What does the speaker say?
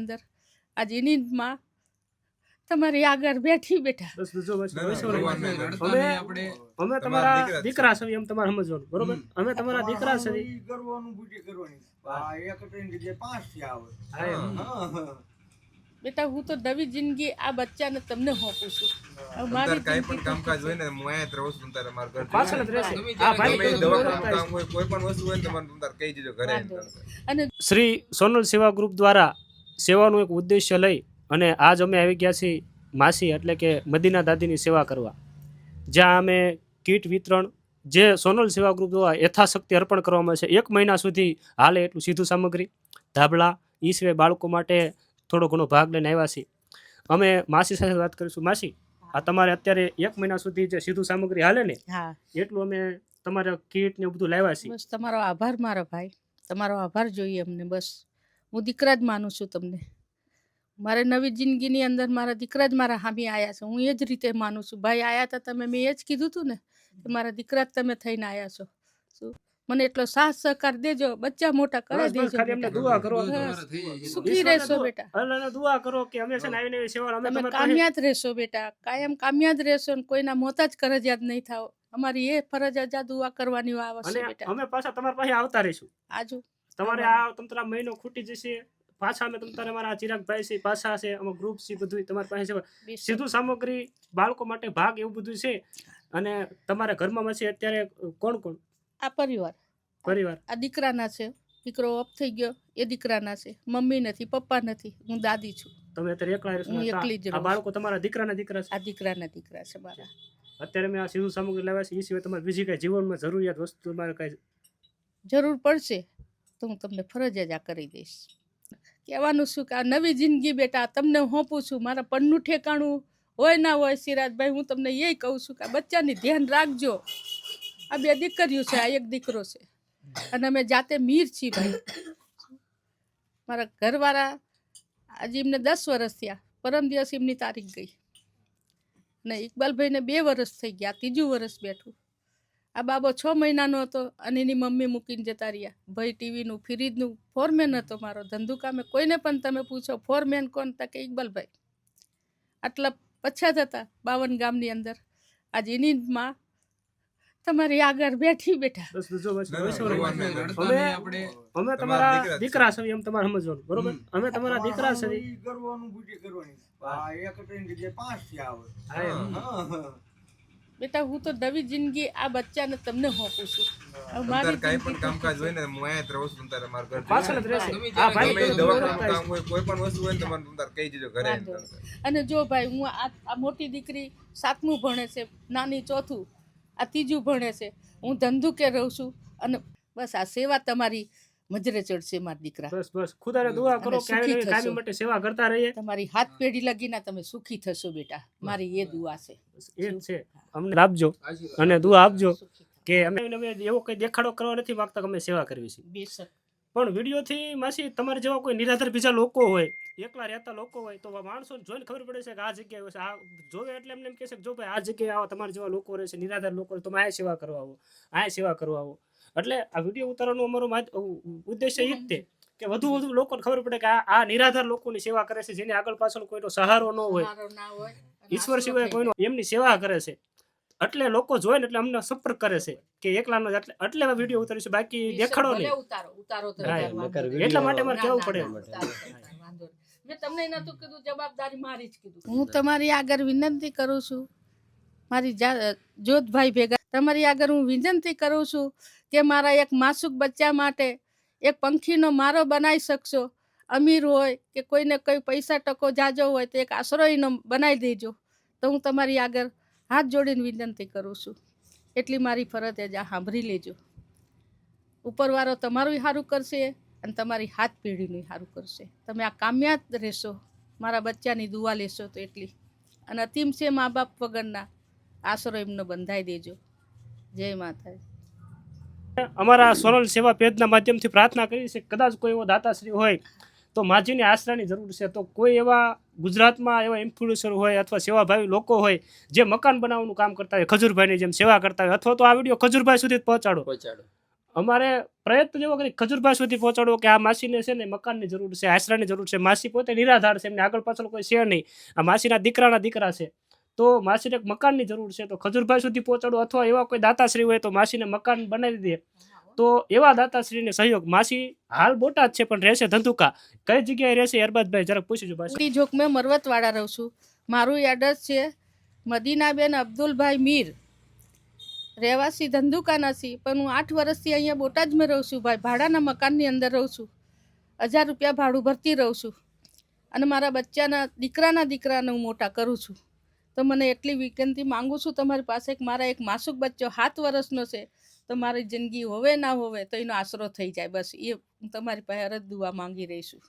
અંદર. આજ એની તમારી આગળ બેઠી બેઠા. અમે. અમે તમારા દીકરા છે. એમ તમારે સમજવાનું બરોબર? અમે તમારા દીકરા છે કરવાનું. બુદ્ધિ કરવાની એક ટ્રેન જે પાંચ થયા આવે. બેટા હું તો નવી જિંદગી આ બચ્ચાને તમને હોપું છું. મારી તારે પણ કામકાજ હોય ને હું અહીંયા રહું છું તારે મારા ઘર પાછળ જ રહેશે. આ ભાઈ તો કામ હોય કોઈ પણ વસ્તુ હોય ને તમારે તમે કહી દેજો ઘરે અને શ્રી સોનલ સેવા ગ્રુપ દ્વારા સેવાનું એક ઉદ્દેશ્ય લઈ અને આજ અમે આવી ગયા છીએ માસી એટલે કે મદીના દાદીની સેવા કરવા. જ્યાં અમે કીટ વિતરણ જે સોનલ સેવા ગ્રુપ દ્વારા યથાશક્તિ અર્પણ કરવામાં છે એક મહિના સુધી હાલે એટલું સીધું સામગ્રી. ધાબળા એ સિવાય બાળકો માટે થોડો ઘણો ભાગ લઈને આવ્યા છીએ. અમે માસી સાથે વાત કરીશું. માસી આ તમારે અત્યારે એક મહિના સુધી જે સીધું સામગ્રી હાલે ને એટલું અમે તમારા કીટ ને બધું લાવ્યા છીએ. બસ તમારો આભાર મારા ભાઈ. તમારો આભાર જોઈએ અમને બસ. હું દીકરા જ માનું છું તમને. મારે નવી જિંદગીની અંદર મારા દીકરા જ મારા હામી આવ્યા છે. હું એ જ રીતે માનું છું. ભાઈ આવ્યા હતા તમે મેં એ જ કીધું હતું ને કે મારા દીકરા જ તમે થઈને આવ્યા છો. શું? મને એટલો સાથ સહકાર દેજો. બચ્ચા મોટા કરી દેજો દુઆ કરો. સુખી રહેશો બેટા. અલ્લાહને દુઆ કરો કે હંમેશા નવી નવી સેવા અમે તમે કામયાબ રહેશો બેટા. કાયમ કામયાબ રહેશો ને કોઈના મોતા જ કરજિયાત નહીં થાવ અમારી એ ફરજ અજા દુઆ કરવાની આવશે બેટા. અમે પાછા તમારા પાસે આવતા રહીશું. આજુ તમારે આ તમતારા મહિનો ખૂટી જશે પાછા અમે તમતારે મારા ચિરાગભાઈ છે પાછા છે અમે ગ્રુપ છે બધું તમારી પાસે છે. સીધું સામગ્રી બાળકો માટે ભાગ એવું બધું છે. અને તમારા ઘરમાં છે અત્યારે કોણ કોણ? આ પરિવાર. પરિવાર. આ દીકરાના છે. દીકરો અપ થઈ ગયો. એ દીકરાના છે. મમ્મી નથી પપ્પા નથી. હું દાદી છું. તમે અત્યારે એકલા હું એકલી જ આ બાળકો તમારા દીકરાના દીકરા છે? આ દીકરાના દીકરા છે મારા. અત્યારે મેં આ સીધું સામગ્રી લાવ્યા છે. એ સિવાય તમારે બીજી કઈ જીવનમાં જરૂરિયાત વસ્તુ તમારે કઈ જરૂર પડશે. તો હું તમને ફરજ જ આ કરી દઈશ. કહેવાનું શું કે આ નવી જિંદગી બેટા તમને હું છું, મારા પન્નું ઠેકાણું હોય ના હોય સિરાજભાઈ, હું તમને એ કહું છું કે આ બચ્ચાની ધ્યાન રાખજો. આ બે દીકરીઓ છે, આ એક દીકરો છે. અને અમે જાતે મીર છીએ ભાઈ. મારા ઘરવાળા આજે એમને દસ વર્ષ થયા, પરમ દિવસ એમની તારીખ ગઈ. ને ઇકબાલભાઈને બે વર્ષ થઈ ગયા ત્રીજું વર્ષ બેઠું. આ બાબો છ મહિનાનો હતો અને એની મમ્મી મૂકીને જતા રહ્યા. ભાઈ ટીવીનું ફ્રીજનું ફોરમેન હતો મારો. ધંધુ કામે કોઈને પણ તમે પૂછો ફોરમેન કોણ? તા કે ઇકબાલભાઈ આટલા પછાત હતા બાવન ગામની અંદર. આજ એની માં તમારી આગળ બેઠી બેઠા. અમે- નહીં આપણે. અમે તમારા દીકરા છે. એમ તમારે સમજવાનું બરોબર? અમે તમારા દીકરા છે કરવાનું. બુદ્ધિ કરવાની એક પાંચ થયા આવે. બેટા હું તો નવી જિંદગી આ બચ્ચાને તમને હોપું છું. હવે મારી તારે પણ કામકાજ હોય ને હું જ રહું છું તારે મારા ઘર પાછળ જ રહેશે. હા ભાઈ થાય કામ હોય કોઈ પણ વસ્તુ હોય ને તમારે કહી દેજો ઘરે અને જો ભાઈ હું આ આ મોટી દીકરી સાતમું ભણે છે નાની ચોથું આ ત્રીજું ભણે છે હું ધંધુકે રહું છું અને બસ આ સેવા તમારી મજરે ચડશે મારા દીકરા. બસ બસ. ખુદાને દુઆ કરો અને કે આવી સુખી કાયમી માટે સેવા કરતા રહીએ. તમારી હાથ પેઢી લગીને તમે સુખી થશો બેટા. મારી એ દુઆ છે. એ છે. અમને આપજો અને દુઆ આપજો કે અમે એવો કઈ દેખાડો કરવા નથી માંગતા કે અમે સેવા કરવી છે. બેશક પણ વિડીયોથી માસી તમારે જેવા કોઈ નિરાધાર બીજા લોકો હોય એકલા રહેતા લોકો હોય તો માણસો જોઈને ખબર પડે છે કે આ જગ્યાએ છે. આ જોવે એટલે એમને એમ કહે છે કે જો ભાઈ આ જગ્યાએ આવો તમારા જેવા લોકો રહે છે નિરાધાર લોકો તમે આ સેવા કરવા આવો આ સેવા કરવા આવો. એટલે આ વીડિયો ઉતારવાનો અમારો ઉદ્દેશ્ય એ જ તે કે વધુ વધુ લોકોને ખબર પડે કે આ આ નિરાધાર લોકોની સેવા કરે છે જેને આગળ પાછળ કોઈનો સહારો ન હોય ઈશ્વર સિવાય કોઈનો એમની સેવા કરે છે. એટલે લોકો જોઈ ને એટલે અમને સંપર્ક કરે છે કે એકલાનો એટલે એટલે વીડિયો ઉતારીશું બાકી દેખાડો નહીં. ઉતારો ઉતારો. એટલા માટે મારે કેવું પડે ના, ઉતારો, ઉતારો, વાંધો નહીં. મેં તમને નતું કીધું જવાબદારી મારી જ કીધું. હું તમારી આગળ વિનંતી કરું છું. મારી જોતભાઈ જોધભાઈ ભેગા તમારી આગળ હું વિનંતી કરું છું કે મારા એક માસુક બચ્ચા માટે એક પંખીનો મારો બનાવી શકશો. અમીર હોય કે કોઈને કોઈ પૈસા ટકો જાજો હોય તો એક આશ્રયનો બનાવી દેજો. તો હું તમારી આગળ હાથ જોડીને વિનંતી કરું છું. એટલી મારી ફરજ જ આ સાંભળી લેજો. ઉપરવાળો તમારું સારું કરશે અને તમારી હાથ પેઢીનું સારું કરશે. તમે આ કામયાબ રહેશો, મારા બચ્ચાની દુઆ લેશો તો એટલી. અને અતિમ છે મા બાપ વગરના આશરો એમનો બંધાઈ દેજો. જય માતાજી. અમારા સોનલ સેવા પેજના માધ્યમથી પ્રાર્થના કરી છે કદાચ કોઈ એવો દાતાશ્રી હોય તો માજીની આશરાની જરૂર છે. તો કોઈ એવા ગુજરાતમાં એવા ઇન્ફ્લુએન્સર હોય અથવા સેવાભાવી લોકો હોય જે મકાન બનાવવાનું કામ કરતા હોય ખજુરભાઈની જેમ સેવા કરતા હોય અથવા તો આ વીડિયો ખજુરભાઈ સુધી પહોંચાડો. પહોંચાડો. અમારે પ્રયત્ન જેવો કરી ખજુરભાઈ સુધી પહોંચાડવો કે આ માસીને છે ને મકાનની જરૂર છે આશરાની જરૂર છે. માસી પોતે નિરાધાર છે એમને આગળ પાછળ કોઈ છે નહીં. આ માસીના દીકરાના દીકરા છે. તો માસીને એક મકાનની જરૂર છે. તો ખજૂરભાઈ સુધી પહોંચાડો અથવા એવા કોઈ દાતાશ્રી હોય તો માસીને મકાન બનાવી દે. તો એવા દાતાશ્રીને સહયોગ. માસી હાલ બોટાદ છે પણ રહેશે ધંધુકા. કઈ જગ્યાએ રહેશે અરબાજભાઈ જરાક પૂછીજો માસી. જોક મેં મરવતવાડા રહું છું. મારું એડ્રેસ છે, મદીનાબેન અબ્દુલભાઈ મીર. રહેવાસી ધંધુકા નથી, પણ હું આઠ વર્ષથી અહીંયા બોટાદમાં રહું છું ભાઈ. ભાડાના મકાનની અંદર રહું છું. હજાર રૂપિયા ભાડું ભરતી રહું છું. અને મારા બચ્ચાના દીકરાના દીકરાને હું મોટા કરું છું. તો મને એટલી વિનંતી માંગુ છું, તમારી પાસે કે મારા એક માસુક બચ્ચો સાત વર્ષનો છે, તો મારી જિંદગી હોવે ના હોવે તો એનો આશરો થઈ જાય, બસ એ તમારી પાસે અરજ દુઆ માંગી રહી છું.